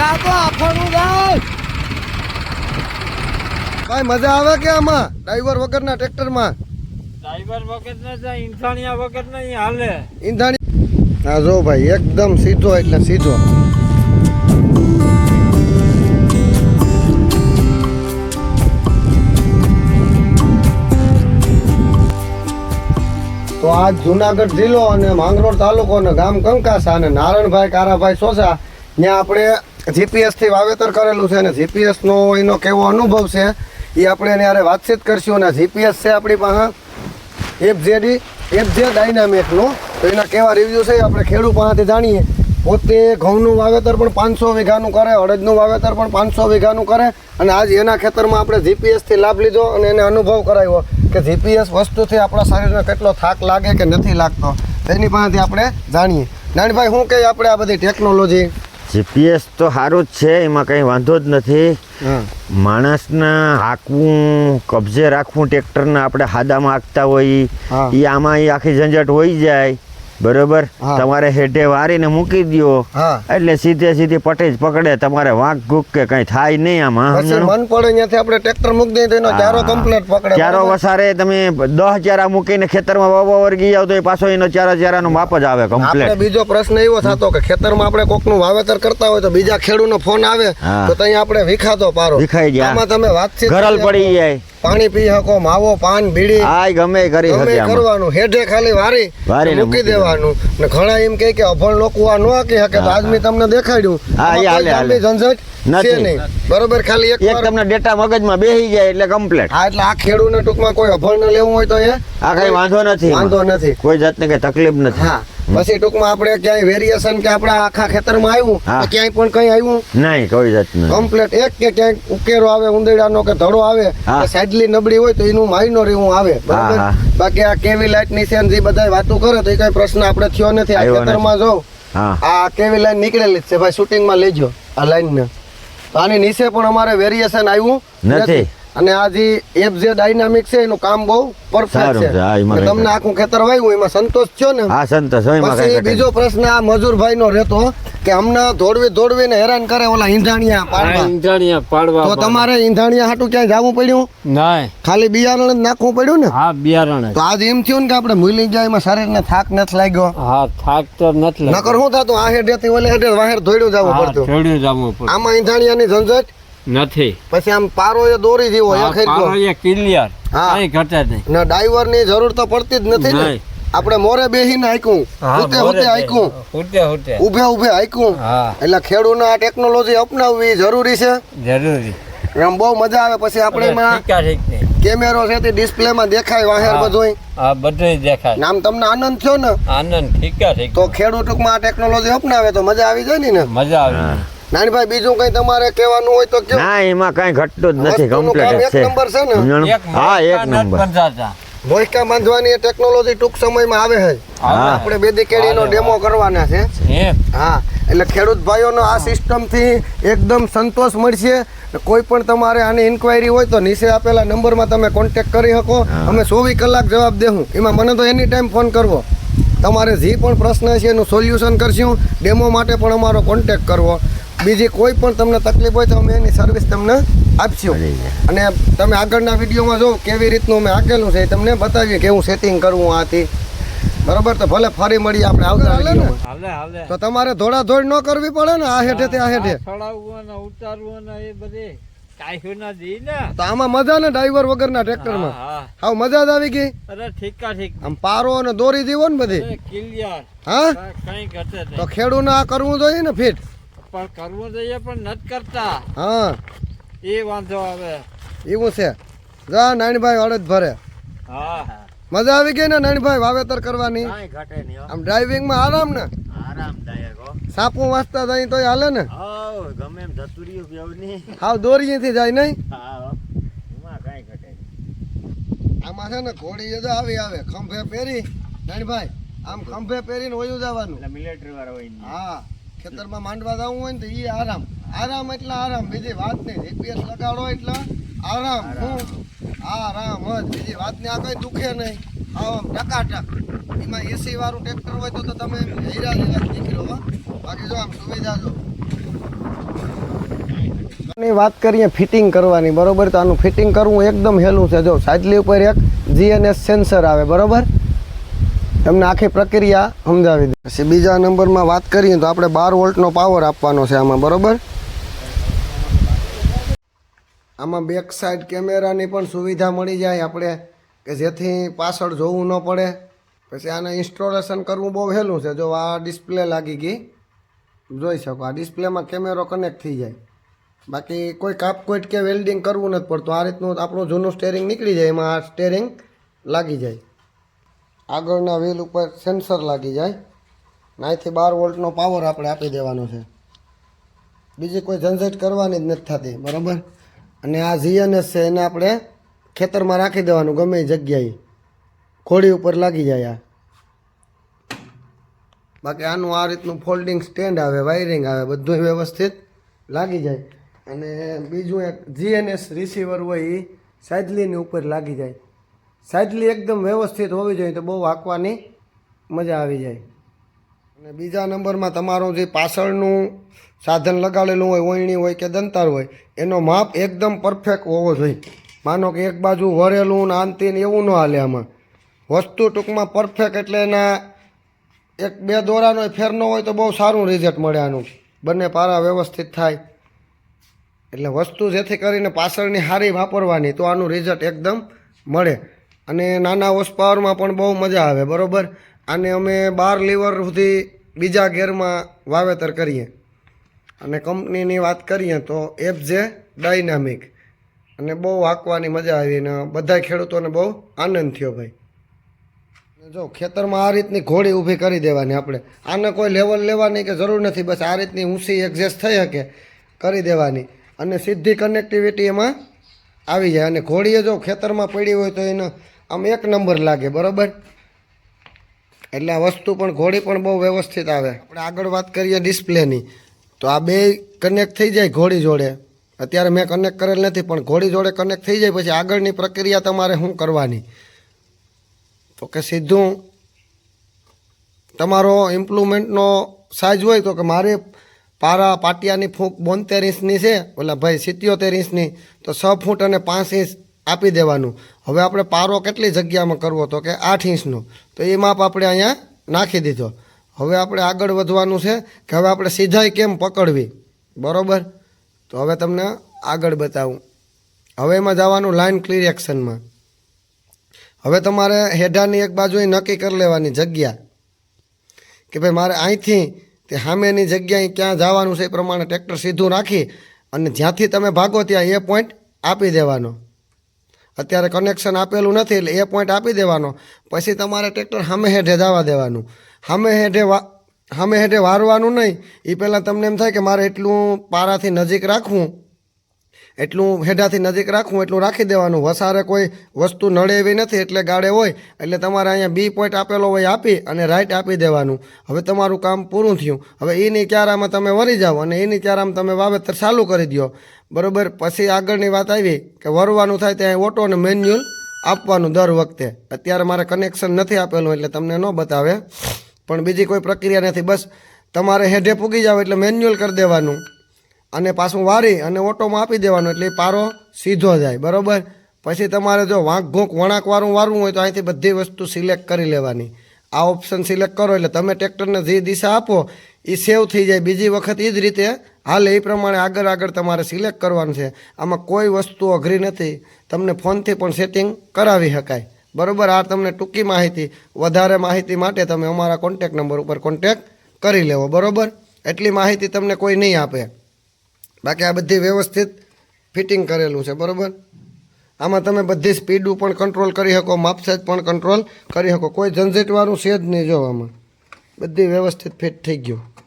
જા આફાનું જાય ભાઈ મજા આવે કે આમાં? ડ્રાઈવર વગરના ટ્રેક્ટરમાં? ડ્રાઈવર વગર ના જાય ઇન્સાનિયા વગર નહીં હાલે. ઈંધાણી હા જો ભાઈ એકદમ સીધો એટલે સીધો. તો આજ જુનાગઢ જિલ્લો અને માંગરોળ તાલુકો અને ગામ કંકાસા અને નારણભાઈ કારાભાઈ સોસા. ત્યાં આપણે જીપીએસથી વાવેતર કરેલું છે અને જીપીએસ નો એનો કેવો અનુભવ છે, એ આપણે એની હારે વાતચીત કરશું અને જીપીએસ છે આપણી પાસે. એફ જેડી એફ જે ડાયનામિકનું તો એના કેવા રિવ્યૂ છે આપણે ખેડૂત પાસેથી જાણીએ. પોતે ઘઉંનું વાવેતર પણ પાંચસો વીઘાનું કરે, અડદનું વાવેતર પણ પાંચસો વીઘાનું કરે અને આજ એના ખેતરમાં આપણે જીપીએસથી લાભ લીધો અને એને અનુભવ કરાવ્યો કે જીપીએસ વસ્તુથી આપણા શરીરને કેટલો થાક લાગે કે નથી લાગતો, તેની પાસેથી આપણે જાણીએ. નાનીભાઈ, શું કહે આપણે આ બધી ટેકનોલોજી જીપીએસ તો સારું જ છે એમાં કંઈ વાંધો જ નથી. માણસના હાંકવું કબજે રાખવું ટ્રેક્ટરને આપણે હાદામાં હાંકતા હોય એ આમાં આખી ઝંઝટ હોઈ જાય. બરોબર? તમારે હેઠે વારીને મૂકી દો એટલે સીધે સીધી પટે જ પકડે. તમારે વાંક ગુક કે કઈ થાય નહીં આમાં મન પડે ત્યાંથી આપણે ટ્રેક્ટર મૂકી દઈએ તો એનો ચારો કમ્પ્લીટ પકડે. ચારો વસારે તમે દસ ચારા મૂકીને ખેતરમાં વાવવા વર્ગી જાવ તો એ પાછો એનો ચારા ચારાનો માપ જ આવે કમ્પ્લીટ બીજો પ્રશ્ન એવો થતો કે ખેતરમાં આપણે કોકનું વાવેતર કરતા હોય તો બીજા ખેડૂતનો ફોન આવે તો ત્યાં આપણે વિખાતો પારો. વિખાઈ જાય. આમાં તમે વાત ગરલ પડી જાય. પાણી પી શકો માવો પાન બીડી. આય ગમે કરી ગમે કરવાનું. હેઠે ખાલી વારી વારી મૂકી દેવાનું. ને ઘણા એમ કહે કે અભણ લોકો આ ન હાકી શકે આજ મેં તમને દેખાડ્યું. હા, એ હાલે, હાલે. ઝંઝટ નથી. નહીં. બરોબર ખાલી એક એક તમને ડેટા મગજમાં બેસી જાય એટલે કમ્પ્લેટ હા એટલે આ ખેડૂને ટૂંકમાં કોઈ અભણ ન લેવું હોય તો એ આ કઈ વાંધો નથી વાંધો નથી. કોઈ જાતની કઈ તકલીફ નથી. હા. પછી ટૂંકમાં આપણે ક્યાંય વેરિએશન કે આપણા આખા ખેતરમાં આવ્યું ક્યાંય પણ કઈ આવ્યું? નહીં કોઈ જાતનું કમ્પ્લેટ એક કે ક્યાંક ઉકેરો આવે ઉંદરડાનો કે ધડો આવે. સાઈડલી નબળી હોય તો એનું માઇનો રેવું આવે બરાબર? બાકી આ કેવી લાઈટની છે જે બધા વાતો કરે તો એ કઈ પ્રશ્ન આપણે થયો નથી. આ. ખેતરમાં જો આ કેવી લાઈન નીકળેલી જ છે? ભાઈ શૂટિંગમાં લેજો આ લાઈન ને. આની નીચે પણ અમારે વેરિએશન આવ્યું નથી. અને આ જે એફ જે ડાયનામિક છે એનું કામ બહુ પરફેક્ટ છે. તમને આખું ખેતર વાયું એમાં સંતોષ થયો ને? હા સંતોષ પછી બીજો પ્રશ્ન આ મજૂરભાઈ નો રહેતો કે અમને ધોડવી દોડવીને હેરાન કરે ઓલા ઈંધાણિયા પાડવા. ઈંધાણિયા પાડવા તો તમારે ઈંધાણિયા હાટું ક્યાંય જવું પડ્યું? ના ખાલી બિયારણ જ નાખવું પડ્યું ને? હા બિયારણ તો આજ એમ થયું ને કે આપણે ભૂલી જાય એમાં શરીરને થાક નથી લાગ્યો. હા થાક તો નથી નકર શું થતું આ હેઠેથી ઓલે હેઠે વાહેર ધોડ્યું જવું પડતું. ધોડ્યું જવું પડે આમાં ઈંધાણિયાની ઝંઝટ નથી. પછી આમ પારો એ દોરી જેવો આ પારો એ ક્લિયર. હા. કાંઈ ઘટે નહીં. ના ડ્રાઈવરની જરૂર તો પડતી જ નથી ને. આપણે મોરે બેહીને હાંક્યું હોતે હોતે મોરે હુતે હોતે ઉભે હુતે. ઊભે ઊભે હાંક્યું હા. એટલે ખેડૂતને આ ટેકનોલોજી અપનાવવી જરૂરી છે. જરૂરી. એમ બહુ મજા આવે. પછી આપણે એમાં. કેમેરો છે તે ડિસ્પ્લેમાં દેખાય વાહેર બધું હા બધું દેખાય. નામ તમને આનંદ થયો ને? આનંદ ઠીક છે તો ખેડૂત ટૂંકમાં આ ટેકનોલોજી અપનાવે તો મજા આવી જાય ને મજા આવી. નાનીભાઈ બીજું કઈ તમારે કહેવાનું હોય તો કયો? ના એમાં કઈ ઘટતું જ નથી કમ્પ્લીટ છે. નંબર છે ને? હા એક નંબર. મોહિકા બાંધવાની ટેકનોલોજી ટૂંક સમયમાં આવે છે આપણે બેદી કેળીનો ડેમો કરવાના છે. હા એટલે ખેડૂત ભાઈઓનો આ સિસ્ટમથી એકદમ સંતોષ મળશે. કોઈ પણ તમારે આની ઇન્ક્વાયરી હોય તો નીચે આપેલા નંબરમાં તમે કોન્ટેક્ટ કરી શકો. અમે ચોવીસ કલાક જવાબ દેવું એમાં મને તો એની ટાઈમ ફોન કરવો. તમારે જે પણ પ્રશ્ન છે એનું સોલ્યુશન કરશું. ડેમો માટે પણ અમારો કોન્ટેક્ટ કરવો. બીજી કોઈ પણ તમને તકલીફ હોય તો અમે એની સર્વિસ તમને આપશું. અને તમે આગળના વિડીયોમાં જો કેવી રીતનું અમે આકેલું છે એ તમને બતાવીએ કેવું સેટિંગ કરવું આથી બરોબર? તો ભલે ફરી મળીએ આપણે આવતા વિડીયોમાં. હાલે હાલે. તો તમારે ધોળા ધોળ ન કરવી પડે ને આ હેઠે તે આ હેઠે. આ ચડાવવું ને ઉતારવું એ બધી. કાંઈ ના દી ને. તો આમાં મજા ને ડ્રાઈવર વગરના ટ્રેક્ટરમાં હા, હા. મજા જ આવી ગઈ. અરે ઠીકા ઠીક. આમ પારો અને દોરી દીવો ને બધી? હા? કાંઈ તો ખેડૂને આ કરવું જોઈએ ને ફિટ. પણ કરવું જોઈએ પણ નથી કરતા. હા. એ વાંધો આવે. એવું છે. જા નાનીભાઈ અડદ ભરે. હા મજા આવી ગઈ ને નાનીભાઈ વાવેતર કરવાની? આમ ઘટે નહીં હો. આમ ડ્રાઇવિંગમાં આરામ ને? આરામદાયક હો. વાંચતા જાય તો હાલે ને? હાવ, ગમે એમ જતું રહ્યું બેવની. હાવ દોરીએથી જાય નહીં? હા, હો. કાંઈ ઘટે આમાં છે ને ઘોડી તો આવી આવે. ખંભે પહેરી. નાનીભાઈ આમ ખંભે પહેરીને વયું જવાનું. મિલિટરી વાળા હોય હા. ખેતરમાં માંડવા જવું હોય ને તો એ આરામ. આરામ એટલે આરામ. બીજી વાત નહીં. જીપીએસ લગાડો એટલે આરામ. હું આરામ જ. બીજી વાત ને આ કઈ દુખે નહીં. આમ ટકાટક. એમાં એસી વાળું ટ્રેક્ટર હોય તો તમે હીરા જેવા નીકળો બાકી જો આમ સુવિધા જો. આની વાત કરીએ ફિટિંગ કરવાની. બરોબર? તો આનું ફિટિંગ કરવું એકદમ હેલું છે. જો, સાજલી ઉપર એક જીએનએસ સેન્સર આવે. બરોબર? તમને આખી પ્રક્રિયા સમજાવી દે. પછી બીજા નંબરમાં વાત કરીએ તો આપણે બાર વોલ્ટનો પાવર આપવાનો છે આમાં, બરોબર? આમાં બેક સાઈડ કેમેરાની પણ સુવિધા મળી જાય આપણે, કે જેથી પાછળ જોવું ન પડે. પછી આને ઇન્સ્ટોલેશન કરવું બહુ વહેલું છે. જો આ ડિસ્પ્લે લાગી ગઈ, જોઈ શકો, આ ડિસ્પ્લેમાં કેમેરો કનેક્ટ થઈ જાય. બાકી કોઈ કાપકોઈટ કે વેલ્ડિંગ કરવું નથી પડતું. આ રીતનું આપણું જૂનું સ્ટેરિંગ નીકળી જાય, એમાં આ સ્ટેરિંગ લાગી જાય. આગળના વ્હીલ ઉપર સેન્સર લાગી જાય નાઈથી બાર વોલ્ટનો પાવર આપણે આપી દેવાનો છે. બીજી કોઈ ઝંઝટ કરવાની જ નથી થતી, બરાબર? અને આ જીએનએસ છે, એને આપણે ખેતરમાં રાખી દેવાનું, ગમે એ જગ્યાએ. ઘોડી ઉપર લાગી જાય આ. બાકી આનું આ રીતનું ફોલ્ડિંગ સ્ટેન્ડ આવે, વાયરિંગ આવે બધું વ્યવસ્થિત લાગી જાય. અને બીજું એક જીએનએસ રિસીવર હોય એ સાઇડલીની ઉપર લાગી જાય. સાઇડલી એકદમ વ્યવસ્થિત હોવી જોઈએ તો બહુ હાંકવાની મજા આવી જાય. અને બીજા નંબરમાં તમારું જે પાછળનું સાધન લગાડેલું હોય, ઓયણી હોય કે દંતાર હોય, એનો માપ એકદમ પરફેક્ટ હોવો જોઈએ. માનો કે એક બાજુ વરેલું ને આંતી ને એવું ન હાલે આમાં. વસ્તુ ટૂંકમાં પરફેક્ટ એટલે એના એક બે દોરાનો ફેર ન હોય તો બહુ સારું રિઝલ્ટ મળે આનું. બંને પારા વ્યવસ્થિત થાય. એટલે વસ્તુ જેથી કરીને પાછળની હારી વાપરવાની તો આનું રિઝલ્ટ એકદમ મળે. અને નાના હોર્સ પાવરમાં પણ બહુ મજા આવે, બરાબર? આને અમે બાર લીવર સુધી બીજા ગેરમાં વાવેતર કરીએ. અને કંપનીની વાત કરીએ તો એફજે ડાયનામિક. અને બહુ હાંકવાની મજા આવી અને બધા ખેડૂતોને બહુ આનંદ થયો ભાઈ. જો ખેતરમાં આ રીતની ઘોડી ઊભી કરી દેવાની આપણે. આને કોઈ લેવલ લેવાની કે જરૂર નથી, બસ આ રીતની ઊંચી એડજસ્ટ થઈ શકે કરી દેવાની. અને સીધી કનેક્ટિવિટી એમાં આવી જાય. અને ઘોડીએ જો ખેતરમાં પડી હોય તો એનો આમ એક નંબર લાગે, બરાબર? એટલે આ વસ્તુ પણ ઘોડી પણ બહુ વ્યવસ્થિત આવે. આપણે આગળ વાત કરીએ ડિસ્પ્લેની, તો આ બે કનેક્ટ થઈ જાય ઘોડી જોડે. અત્યારે મેં કનેક્ટ કરેલ નથી, પણ ઘોડી જોડે કનેક્ટ થઈ જાય પછી આગળની પ્રક્રિયા તમારે શું કરવાની? તો કે સીધું તમારો ઇમ્પ્લુમેન્ટનો સાઇઝ હોય તો કે મારે પારા પાટિયાની ફૂંક બોતેર ઇંચની છે, ઓલા ભાઈ સિત્યોતેર ઇંચની, તો છ ફૂટ અને પાંચ ઇંચ આપી દેવાનું. હવે આપણે પારો કેટલી જગ્યામાં કરવો તો કે આઠ ઇંચનો? તો એ માપ આપણે અહીંયા નાખી દીધો. હવે આપણે આગળ વધવાનું છે કે હવે આપણે સીધાઈ કેમ પકડવી? બરાબર? તો હવે તમને આગળ બતાવું. હવે એમાં જવાનું લાઇન ક્લિરેક્શનમાં હવે તમારે હેઢાની એક બાજુ નક્કી કરી લેવાની જગ્યા. કે ભાઈ મારે અહીંથી તે સામેની જગ્યાએ ક્યાં જવાનું છે એ પ્રમાણે ટ્રેક્ટર સીધું રાખી અને જ્યાંથી તમે ભાગો ત્યાં એ પોઈન્ટ આપી દેવાનો. અત્યારે કનેક્શન આપેલું નથી એટલે એ પોઈન્ટ આપી દેવાનો. પછી તમારે ટ્રેક્ટર સામે હેઠે જવા દેવાનું. સામે હેઠે સામે હેઠે વારવાનું નહીં. એ પહેલાં તમને એમ થાય કે મારે એટલું પારાથી નજીક રાખવું. એટલું હેડાથી નજીક રાખવું, એટલું રાખી દેવાનું. વસારે કોઈ વસ્તુ નડે એવી નથી, એટલે ગાડે હોય, એટલે તમારે અહીંયા બી પોઈન્ટ આપેલો હોય આપી અને રાઈટ આપી દેવાનું. હવે તમારું કામ પૂરું થયું. હવે એની ક્યારામાં તમે વરી જાઓ અને એની ક્યારામાં તમે વાવેતર ચાલુ કરી દો બરાબર? પછી આગળની વાત આવી કે વરવાનું થાય ત્યાં ઓટો અને મેન્યુઅલ આપવાનું દર વખતે. અત્યારે મારે કનેક્શન નથી આપેલું, એટલે તમને ન બતાવે. પણ બીજી કોઈ પ્રક્રિયા નથી. બસ તમારે હેઢે પૂગી જાવ એટલે મેન્યુઅલ કરી દેવાનું. અને પાછું વારી અને ઓટોમાં આપી દેવાનો એટલે પારો સીધો જાય, બરાબર? પછી તમારે જો વાંક ઘૂંક વણાકવાળું વારવું હોય તો અહીંથી બધી વસ્તુ સિલેક્ટ કરી લેવાની. આ ઓપ્શન સિલેક્ટ કરો એટલે તમે ટ્રેક્ટરને જે દિશા આપો એ સેવ થઈ જાય. બીજી વખત એ જ રીતે હાલે એ પ્રમાણે આગળ આગળ તમારે સિલેક્ટ કરવાનું છે. આમાં કોઈ વસ્તુ અઘરી નથી. તમને ફોનથી પણ સેટિંગ કરાવી શકાય. બરાબર? આ તમને ટૂંકી માહિતી, વધારે માહિતી માટે તમે અમારા કોન્ટેક નંબર ઉપર કોન્ટેક કરી લેવો. બરાબર? એટલી માહિતી તમને કોઈ નહીં આપે. બાકી આ બધી વ્યવસ્થિત ફિટિંગ કરેલું છે, બરાબર? આમાં તમે બધી સ્પીડું પણ કંટ્રોલ કરી શકો માપસેજ પણ કંટ્રોલ કરી શકો. કોઈ ઝંઝટવાળું છે જ નહીં જો આમાં. બધી વ્યવસ્થિત ફિટ થઈ ગયું.